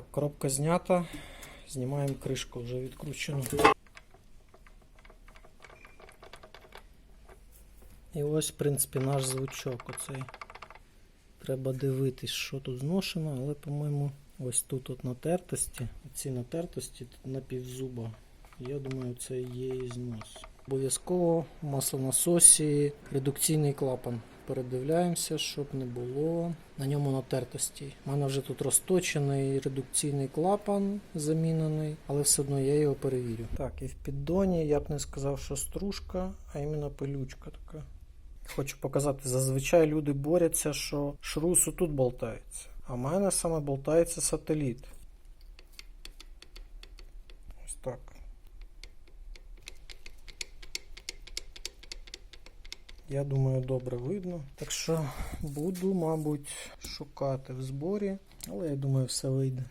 Коробка знята. Знімаємо кришку вже відкручену. І ось, в принципі, наш звучок оцей. Треба дивитись, що тут зношено, але, по-моєму, ось тут от натертості, ці натертості тут на. Я думаю, це є і знос. Обов'язково в маслонасосі редукційний клапан. Передивляємося, щоб не було на ньому натертості. У мене вже тут розточений редукційний клапан замінений, але все одно я його перевірю. Так, і в піддоні я б не сказав, що стружка, а іменно пилючка така. Хочу показати, зазвичай люди борються, що шрус тут болтається. А в мене саме болтається сателіт. Ось так. Я думаю, добре видно. Так що буду, мабуть, шукати в зборі, але я думаю, все вийде.